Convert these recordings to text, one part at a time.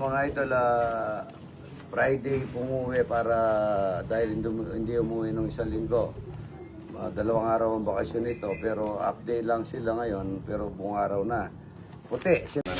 mga idol, ah, Friday pumuwi para dahil hindi, hindi umuwi nung isang linggo. Ah, dalawang araw ang bakasyon nito pero update lang sila ngayon pero buong araw na. Puti. Sila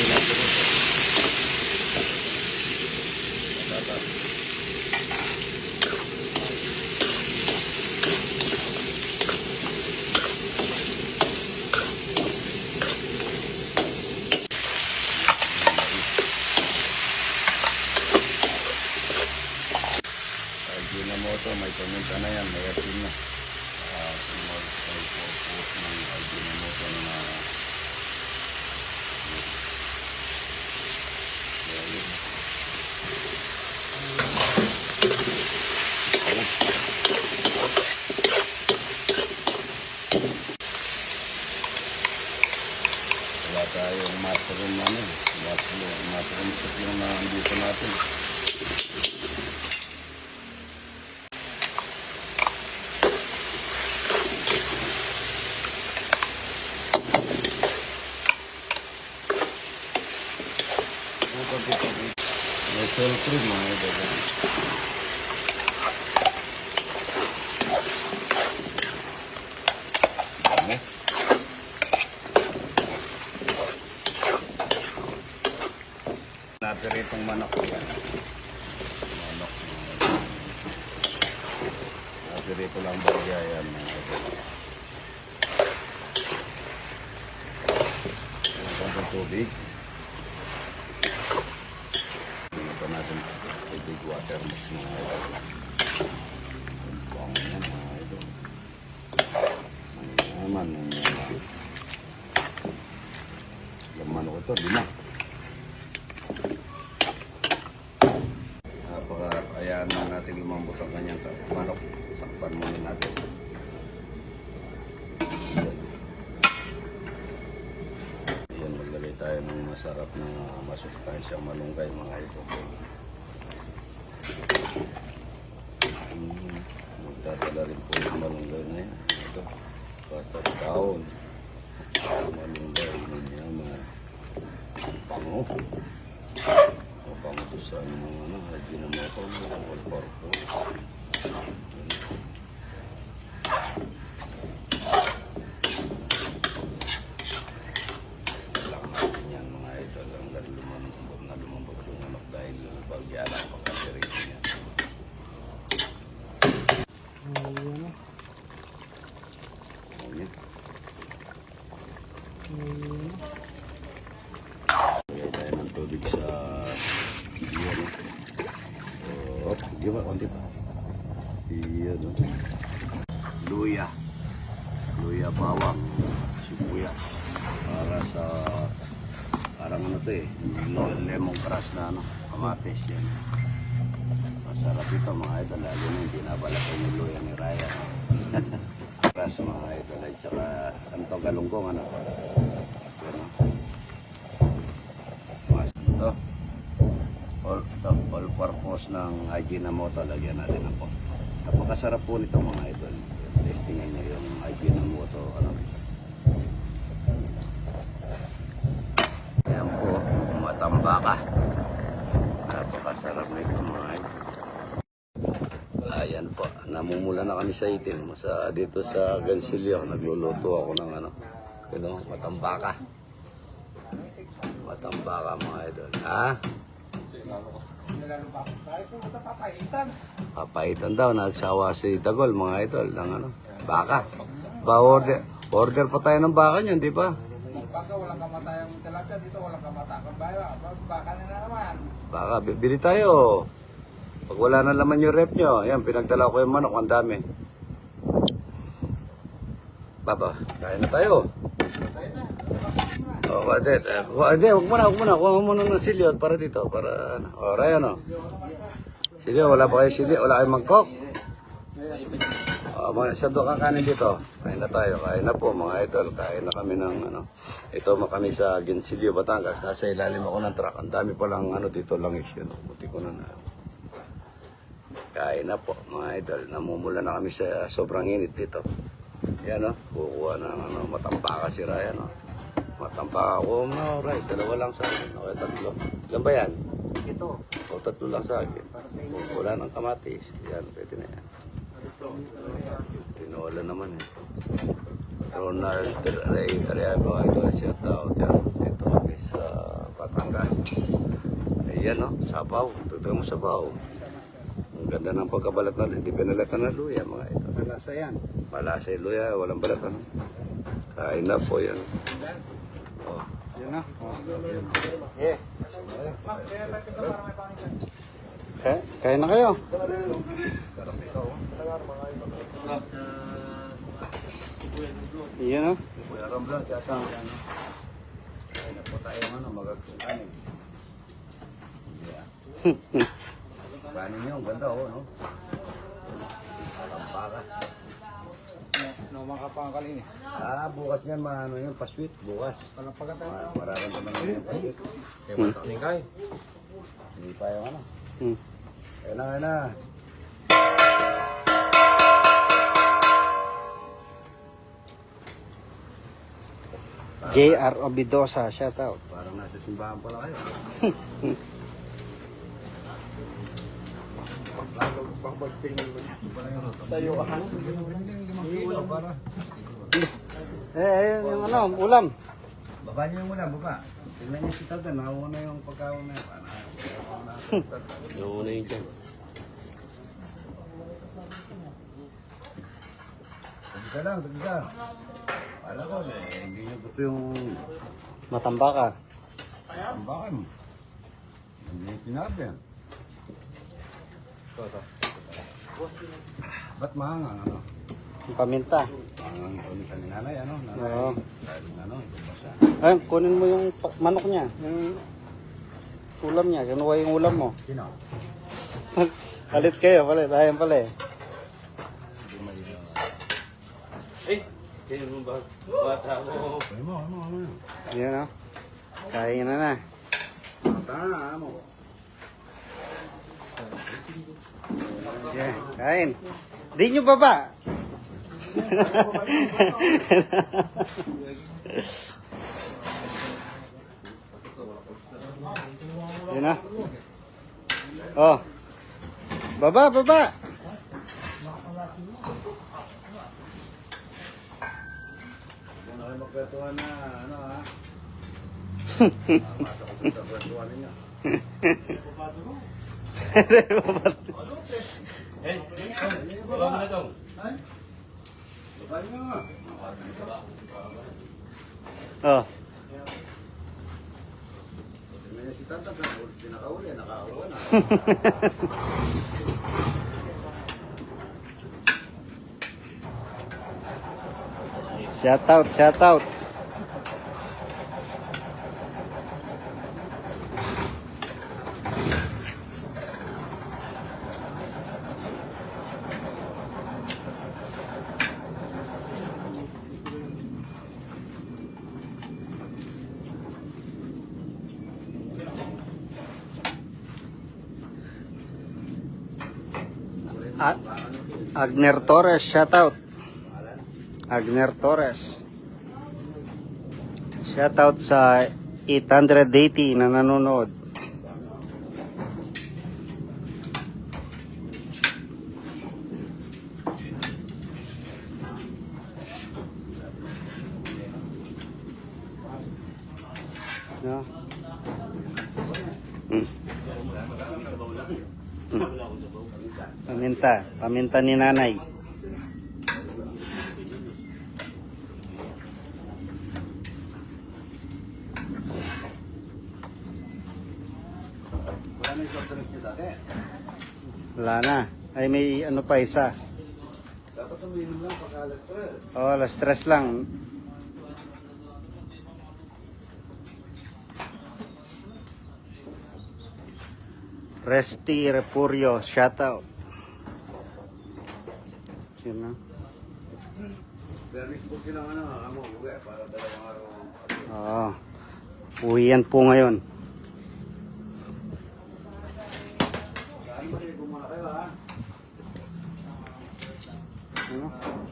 দিলাম May soul cream mga ito. Dami. Napiritong manok yan. Manok. Napirito lang bagya yan mga ito. Ang tubig. Hindi pa natin sa big water mix mga idol. Ang bango yan mga idol. Ang naman yung mga laman ko ito, lima. Napaka, ayaan na natin lumambot ang kanyang ta- manok. Takpan muna natin. Yan. Yan, maglagay tayo ng masarap na masustansya malunggay mga ito. Mm, magdadala rin po yung malunggay na yan. Ito, katataon. Malunggay, yun yan, mga pango. Mapango to sa ano, mga ano, hindi na mga pango, all purpose. lang natin yan mga idol hanggang lumambot na lumambot yung manok dahil bagya lang pagkasirin niya. Ayun. Lagay tayo ng tubig sa iyan. Oh, di ba? Konti pa. Iyan. Luya. Luya bawang. Sibuyas. Para sa parang ano to eh. Lemon grass na ano. Kamates yan. Masarap ito mga idol. Lalo na hindi nabalatan yung luya ni Raya. Grass mga idol. At saka ano to galunggong ano. Oh. Ito. All, the all purpose ng Ajinomoto. Lagyan natin ng po. Napakasarap po nito mga idol. Testingin nyo yung Ajinomoto. Ano, Ayan po, matambaka. Napakasarap nito mga idol. Ayan po, namumula na kami sa itin. Sa, dito sa Gansilio, nagluluto ako ng ano, ano, matambaka. Matambaka mga idol. Ha? Papaitan daw, nagsawa si Tagol, mga idol, ng ano, baka. Ba, order, order pa tayo ng baka niyan, di ba? Baka walang kamatayang tilapia dito, walang kamatayang bayo. Baka na naman. Baka, bibili tayo. Pag wala na laman yung rep nyo, yan, pinagdala ko yung manok, ang dami. Baba, kain na tayo. Oh, kadet. Eh, Hindi, huwag muna, huwag muna. Kuha mo muna ng silyo para dito, para. Oh, Ryan, oh. Silyo, wala pa kayo silyo, wala kayong mangkok. Oh, mga sa doon kakanin dito. Kain na tayo, kain na po mga idol. Kain na kami ng ano. Ito mo kami sa Ginsilio, Batangas. Nasa ilalim ako ng truck. Ang dami pa lang ano dito langis yun. Buti ko na na. Kain na po mga idol. Namumula na kami sa sobrang init dito. Yan o, kukuha ng ano, matampaka si Ryan o. Matampaka ko, no, right, dalawa lang sa akin. Okay, tatlo. Ilan ba yan? Ito. O, tatlo lang sa akin. Wala ng kamatis. Yan, pwede na yan. Tinola naman eh. Ronald Ray Ariago, ito shout out yan. Ito kami sa Batangas. Ayan no, sabaw. Tutuwa mo sabaw. Ganda ng pagkabalat na, hindi pinalatan ng luya mga ito. Malasa yan. Malasa yung luya, walang balat ano. Kain na po yan. Oh. Yan na. Yeah. Kaya, kaya na kayo. Yan na. Kuya Ramblon, tiyata. Ano? Kain na po tayo ano, magagkanin. Yeah. Kanin niyo, ang ganda oh, no? Tampaka. No, makapangkal ini. Ah, bukas yan, maano yun, pa-sweet, bukas. Walang pagkatay. Ma- Mararamdaman niyo yung pa-sweet. Kaya matak ni Kay. Hindi pa yung ano. Hmm. Kaya na, kaya na. JR Obidosa, shout out. Parang nasa simbahan pala kayo. Tayo ka. Ilaw, para. Eh, ayun yung ano, ulam. Baba niyo yung ulam, baba. Tingnan niyo si Tata, nakuha na yung pagkaon na yun. Yung una yun dyan. Tagisa lang, tagisa. Kala ko, eh, hindi niyo gusto yung Matambaka. tambakan. Hindi niyo sinabi yan. Ba't mahangang, ano? Paminta. Mahangang kami sa nanay, ano? Nanay, Oo. dahil ano, ito pa siya. Ayun, kunin mo yung pa- manok niya. Yung ulam niya. Kinuha yung ulam mo. Sino? palit kayo, palit. Ayan pala eh. Eh, kaya mo ba? Bata mo. Ano mo, ano, ano? Yan o. Kain na na. Tama, ano? Yeah, kain. Di nyo baba. Yan na. Oh. Baba, baba. Magkwentuhan na, ano ha? Masa ko sa kwentuhan ninyo. Eh, mo na itong. Baba niyo nga. si Tata, pinakauli, nakakawa na. Shout out, shout out. Agner Torres, shout out. Agner Torres. Shout out sa 880 na nanonood. No? Hmm. Paminta. Paminta ni nanay. Wala na. Ay, may ano pa isa. Dapat uminom lang pag alas 3. Oh, alas stress lang. Resty Repurio, shoutout. Yun na. Bernis po silang ano, amo, uwi para dalawang araw. Oo. Uwi yan po ngayon. Mo? Ano?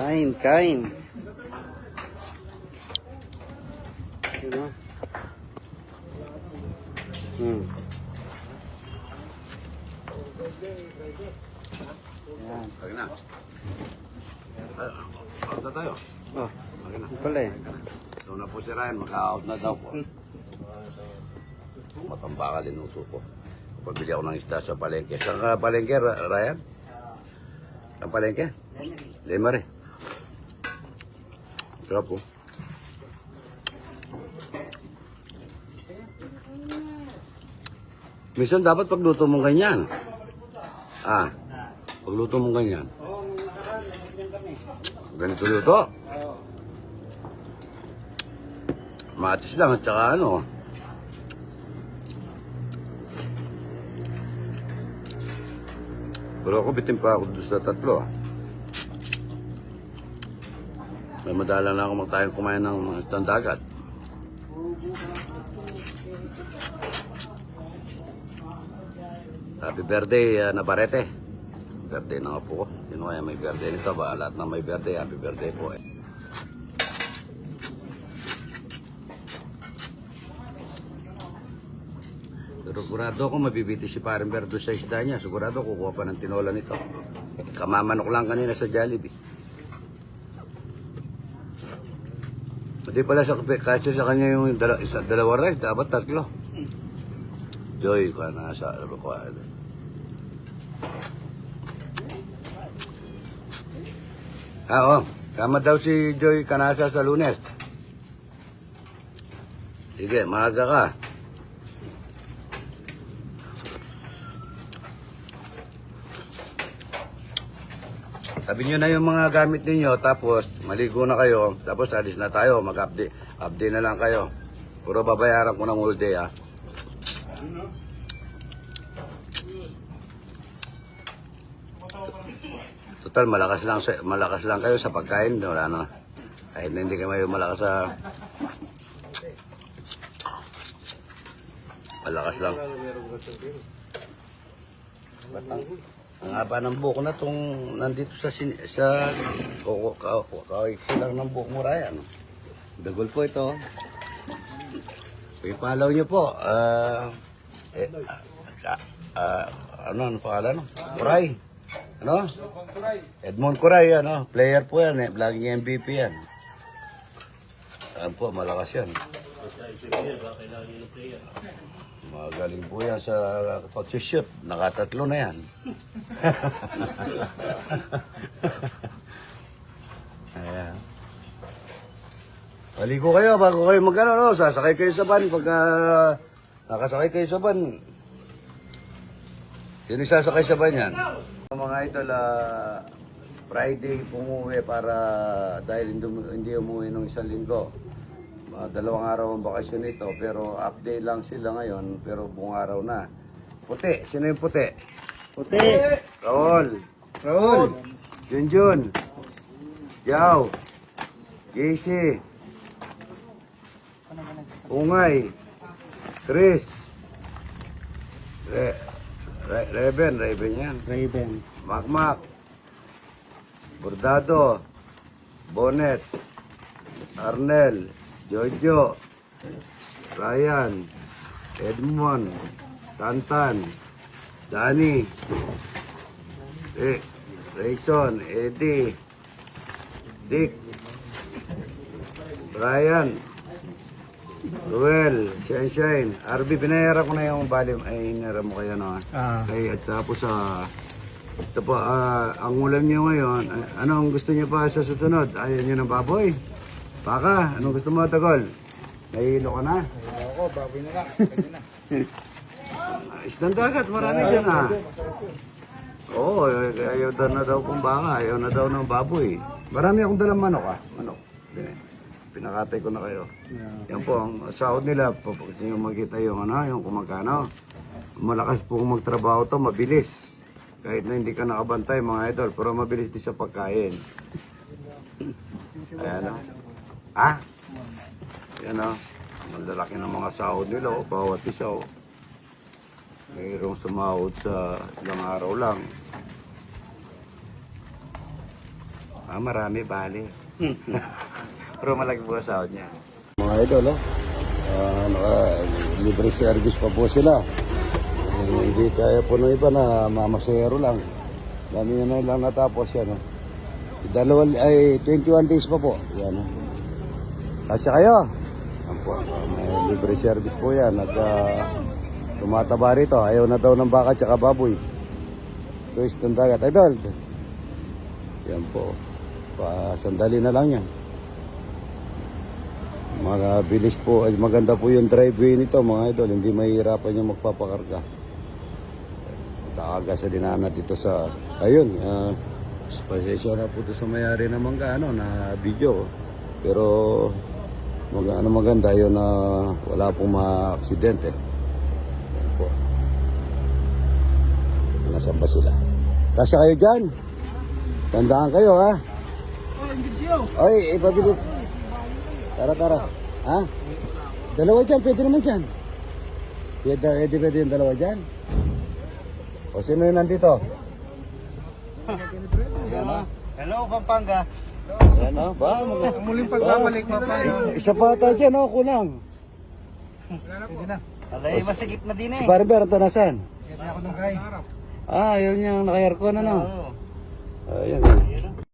Kain, kain. Ano? Hmm. Yan. Pag na. Out na tayo. Oh, Pag na. yun pala eh. Doon na po si Ryan, maka-out na daw po. Matamba ka linuto ko. Pabili ako ng isda sa palengke. Saan ka palengke, Ryan? Saan palengke? Lemare. Sarap po. Dapat pagluto mong ganyan. Ah, pagluto mong ganyan. Ganito luto. Matis lang at saka ano. Pero ako bitin pa ako doon sa tatlo. ah. May madala na ako magtayong kumain ng mga isdang dagat. Happy birthday, uh, Navarrete. Birthday na nga po ko. Sino kaya may birthday nito ba? Lahat na may birthday, happy birthday po eh. Sigurado ako mabibiti si Paring Berdo sa isda niya. Sigurado kukuha pa ng tinola nito. Kamamanok lang kanina sa Jollibee. Hindi pala sa kasi sa kanya yung dala, isa, dalawa rice, dapat tatlo. Joy, ka na sa ano ko. ano. Ah, oh. Kama daw si Joy Kanasa sa lunes. Sige, maaga ka. Sabi niyo na yung mga gamit ninyo, tapos maligo na kayo, tapos alis na tayo, mag-update update na lang kayo. Puro babayaran ko ng whole day, ha. Total, malakas lang, malakas lang kayo sa pagkain, wala na. Kahit na hindi kayo malakas sa... Malakas lang. Batang. Ang haba ng buhok na tong nandito sa sin sa ko ka ka lang ng buhok mo Ryan. Dagol po ito. I-follow niyo po. Ah eh, ah, ah, ano ano pangalan no? Kuray. Ano? Edmond Kuray ano, player po yan eh, laging MVP yan. Ano po, malakas yan. Magaling po yan sa pag-shoot. Nakatatlo na yan. Ayan. Paligo kayo bago kayo magkano, no? Sasakay kayo sa van. Pagka nakasakay kayo sa van, sino sasakay sa van yan? Mga idol, ah, Friday pumuwi para dahil hindi umuwi ng isang linggo. Ah, dalawang araw ang bakasyon nito pero update lang sila ngayon pero buong araw na. Puti, sino yung puti? Puti! Raul, Raul! Junjun, Yao, JC, Ungay, Chris, Re, Re, Reben, Reben yan, Raven. Makmak, Bordado, Bonet, Arnel, Jojo, Ryan, Edmond, Tantan, Danny. Eh, Rayson, Eddie. Dick. Brian. Ruel, Sunshine. RB, pinayara ko na yung bali. Ay, hinara mo kayo, no? Ah. Okay, at tapos sa... ito po, ah, ang ulam niyo ngayon, ah, ano ang gusto niyo pa sa susunod? Ayaw niyo ng baboy? Baka, anong gusto mo, Tagol? Nahihilo ka na? Ako, baboy na lang. Ah, Isdang dagat, marami dyan ah. Oo, eh, ayaw daw na daw kung baka, ayaw na daw ng baboy. Marami akong dalang manok ah, manok. Pin- Pinakatay ko na kayo. Yan po, ang sahod nila, pag niyo makita yung ano, yung kumagkano. Malakas po kung magtrabaho to, mabilis. Kahit na hindi ka nakabantay mga idol, pero mabilis din sa pagkain. Ayan o. Ah? Yan o. Malalaki ng mga sahod nila o, bawat isa o. Mayroong sumahod sa ilang araw lang. Ah, marami bali. Pero malaki po ang sahod niya. Mga idol, oh. Ah, naka, libre service pa po sila. Eh, hindi kaya po ng iba na mamasero lang. Dami na lang natapos yan. Oh. Dalawa, ay 21 days pa po. Yan. Oh. Kasya kayo. Yan po. ah, May libre service po yan. At ah, tumataba rito. Ayaw na daw ng baka tsaka baboy. Tuwis ng dagat. Idol. Yan po. Pa, sandali na lang yan. Mga bilis po, maganda po yung driveway nito mga idol, hindi mahihirapan yung magpapakarga. Kaaga sa dinana dito sa, ayun, uh, pasensya na po ito sa mayari ng mangga, ano, na video. Pero, mag, ano maganda yun na wala pong mga aksidente. Yan po. Nasaan ba sila? Kasya kayo dyan? Tandaan kayo ha? Ay, ipabili. Tara, tara. Ha? Dalawa dyan, pwede naman dyan. Pwede, pwede, pwede yung dalawa dyan. O sino yung nandito? Hello, Pampanga. Ayan o. Ba? mag- Muling pagbabalik, Pampanga. Isa pa ata dyan o, kulang. Pwede na. Alay, masigit na din eh. Si Barber, ito nasan? Kasi ako nung kay. Ah, yun yung naka-aircon ano? Oo. Ayan.